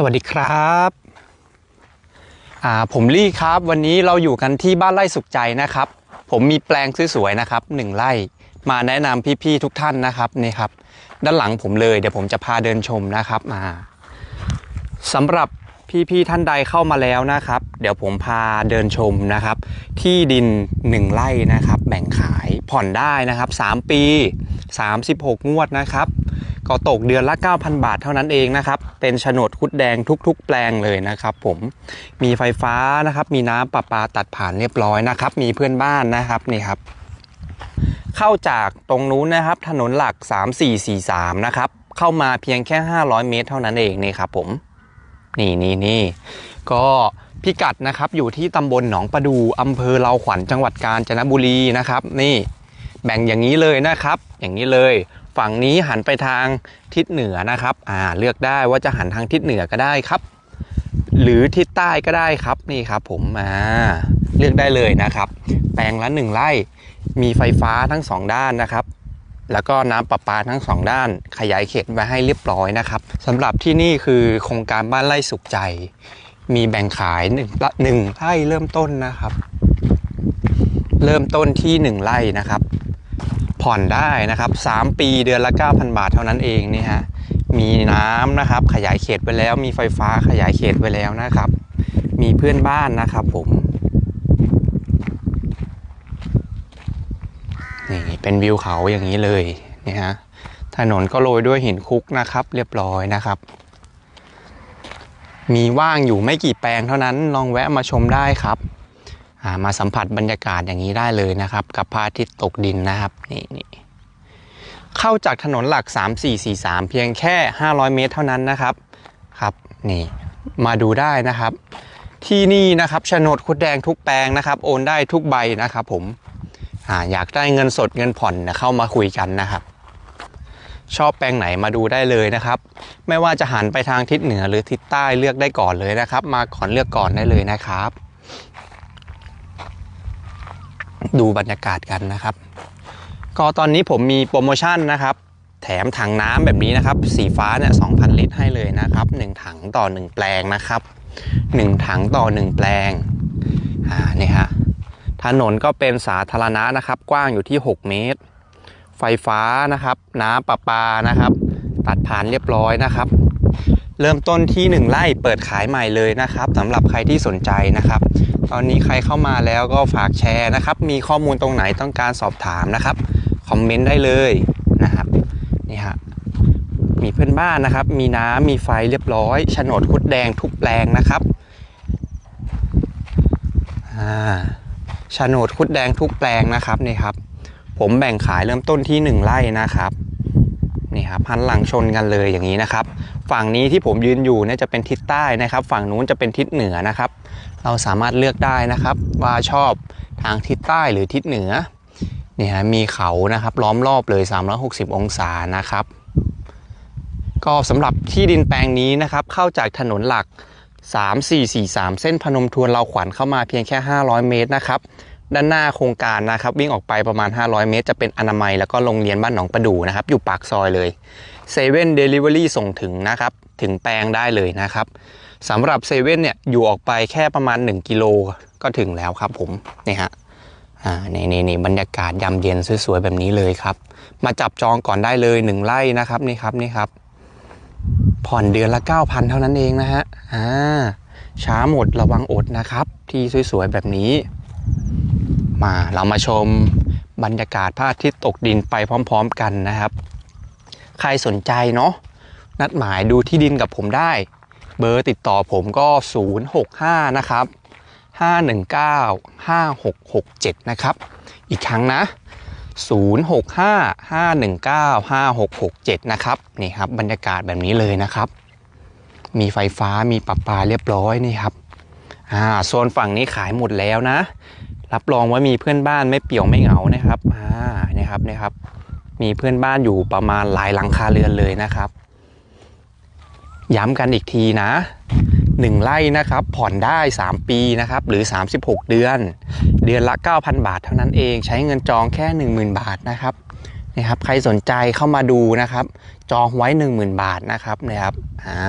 สวัสดีครับผมลี่ครับวันนี้เราอยู่กันที่บ้านไร่สุขใจนะครับ ผมมีแปลงสวยๆนะครับหนึ่งไร่มาแนะนำพี่ๆทุกท่านนะครับนี่ครับ ด้านหลังผมเลยเดี๋ยวผมจะพาเดินชมนะครับมาสำหรับพี่ๆท่านใดเข้ามาแล้วนะครับ เดี๋ยวผมพาเดินชมนะครับ ที่ดินหนึ่งไร่นะครับ แบ่งขายผ่อนได้นะครับ 3 ปี 36 งวดนะครับ ก็ตกเดือนละ 9,000 บาทเท่านั้นเองนะครับ เป็นโฉนดคุดแดงทุก ๆ แปลงเลยนะครับ ผมมีไฟฟ้านะครับ มีน้ำประปาตัดผ่านเรียบร้อยนะครับ มีเพื่อนบ้านนะครับนี่ครับ เข้าจากตรงนู้นนะครับ ถนนหลัก 3443 นะครับ เข้ามาเพียงแค่ 500 เมตร เท่านั้นเองนี่ครับผมนี่นี่นี่ก็พิกัดนะครับอยู่ที่ตำบลหนองประดูอำเภอเลาขวัญจังหวัดกาญจนบุรีนะครับ นี่แบ่งอย่างนี้เลยนะครับ อย่างนี้เลย ฝั่งนี้หันไปทางทิศเหนือนะครับอ่าเลือกได้ว่าจะหันทางทิศเหนือก็ได้ครับ หรือทิศใต้ก็ได้ครับนี่ครับ ผมอ่าเลือกได้เลยนะครับ แปลงละหนึ่งไร่มีไฟฟ้าทั้งสองด้านนะครับแล้วก็น้ำประปาทั้งสองด้านขยายเขตไว้ให้เรียบร้อยนะครับสำหรับที่นี่คือโครงการบ้านไร่สุขใจ มีแบ่งขายหนึ่งหนึ่งไร่เริ่มต้นนะครับ เริ่มต้นที่หนึ่งไร่นะครับ ผ่อนได้นะครับ 3 ปีเดือนละ 9,000 บาทเท่านั้นเองนี่ฮะมีน้ำนะครับ ขยายเขตไปแล้ว มีไฟฟ้าขยายเขตไปแล้วนะครับ มีเพื่อนบ้านนะครับผมนี่เป็นวิวเขาอย่างนี้เลยนี่ฮะถนนก็โรยด้วยหินคุกนะครับ เรียบร้อยนะครับ มีว่างอยู่ไม่กี่แปลงเท่านั้นลองแวะมาชมได้ครับ มาสัมผัสบรรยากาศอย่างนี้ได้เลยนะครับ กับพระอาทิตย์ตกดินนะครับนี่นี่เข้าจากถนนหลัก 3443 เพียงแค่ 500 เมตรเท่านั้นนะครับครับนี่มาดูได้นะครับ ที่นี่นะครับโฉนดคุดแดงทุกแปลงนะครับ โอนได้ทุกใบนะครับ ผมออยากได้เงินสดเงินผ่อนนะเข้ามาคุยกันนะครับ ชอบแปลงไหนมาดูได้เลยนะครับ ไม่ว่าจะหันไปทางทิศเหนือหรือทิศใต้เลือกได้ก่อนเลยนะครับ มาก่อนเลือกก่อนได้เลยนะครับ ดูบรรยากาศกันนะครับ ก็ตอนนี้ผมมีโปรโมชั่นนะครับ แถมถังน้ำแบบนี้นะครับ สีฟ้าเนี่ย2,000ลิตรให้เลยนะครับ 1 ถังต่อ 1 แปลงนะครับ 1 ถังต่อ 1 แปลงอ่านี่ฮะถนนก็เป็นสาธารณะนะครับ กว้างอยู่ที่ 6 เมตร ไฟฟ้านะครับ น้ำประปานะครับ ตัดผ่านเรียบร้อยนะครับ เริ่มต้นที่ 1 ไร่เปิดขายใหม่เลยนะครับสำหรับใครที่สนใจนะครับ ตอนนี้ใครเข้ามาแล้วก็ฝากแชร์นะครับ มีข้อมูลตรงไหนต้องการสอบถามนะครับ คอมเมนต์ได้เลยนะครับ นี่ฮะ มีเพื่อนบ้านนะครับ มีน้ำมีไฟเรียบร้อยโฉนดคุดแดงทุกแปลงนะครับอ่าโฉนดคุดแดงทุกแปลงนะครับนี่ครับ ผมแบ่งขายเริ่มต้นที่ 1 ไร่นะครับนี่ครับพันหลังชนกันเลยอย่างนี้นะครับ ฝั่งนี้ที่ผมยืนอยู่เนี่ยจะเป็นทิศใต้นะครับ ฝั่งนู้นจะเป็นทิศเหนือนะครับ เราสามารถเลือกได้นะครับ ว่าชอบทางทิศใต้หรือทิศเหนือเนี่ยมีเขานะครับล้อมรอบเลย 360 องศานะครับ ก็สำหรับที่ดินแปลงนี้นะครับ เข้าจากถนนหลัก 3443 เส้นพนมทวนเราขวัญเข้ามาเพียงแค่ 500 เมตรนะครับ ด้านหน้าโครงการนะครับวิ่งออกไปประมาณ 500 เมตร จะเป็นอนามัยแล้วก็โรงเรียนบ้านหนองประดูนะครับ อยู่ปากซอยเลยเซเว่นเดลิเวอรี่ส่งถึงนะครับ ถึงแปลงได้เลยนะครับสำหรับเซเว่นเนี่ยอยู่ออกไปแค่ประมาณ 1 กิโลก็ถึงแล้วครับผมนี่ฮะอ่านี่นี่นี่บรรยากาศยามเย็นสวยๆแบบนี้เลยครับ มาจับจองก่อนได้เลย1ไร่นะครับนี่ครับนี่ครับผ่อนเดือนละ 9,000 เท่านั้นเองนะฮะอ่าช้าหมดระวังอดนะครับ ที่สวยๆแบบนี้ มาเรามาชมบรรยากาศพระอาทิตย์ตกดินไปพร้อม ๆ กันนะครับ ใครสนใจเนาะนัดหมายดูที่ดินกับผมได้ เบอร์ติดต่อผมก็ 065 นะครับ 519 5667 นะครับ อีกครั้งนะ 065 519 5667 นะครับนี่ครับบรรยากาศแบบนี้เลยนะครับ มีไฟฟ้ามีปรับปาเรียบร้อยนี่ครับอ่าโซนฝั่งนี้ขายหมดแล้วนะ รับรองว่ามีเพื่อนบ้านไม่เปี่ยวไม่เหงานะครับอ่านี่ครับนี่ครับ มีเพื่อนบ้านอยู่ประมาณหลายหลังคาเรือนเลยนะครับ ย้ำกันอีกทีนะ1ไร่นะครับ ผ่อนได้ 3 ปีนะครับ หรือ 36 เดือน เดือนละ 9,000 บาทเท่านั้นเองใช้เงินจองแค่ 10,000 บาทนะครับนะครับใครสนใจเข้ามาดูนะครับ จองไว้ 10,000 บาทนะครับนะครับอ่า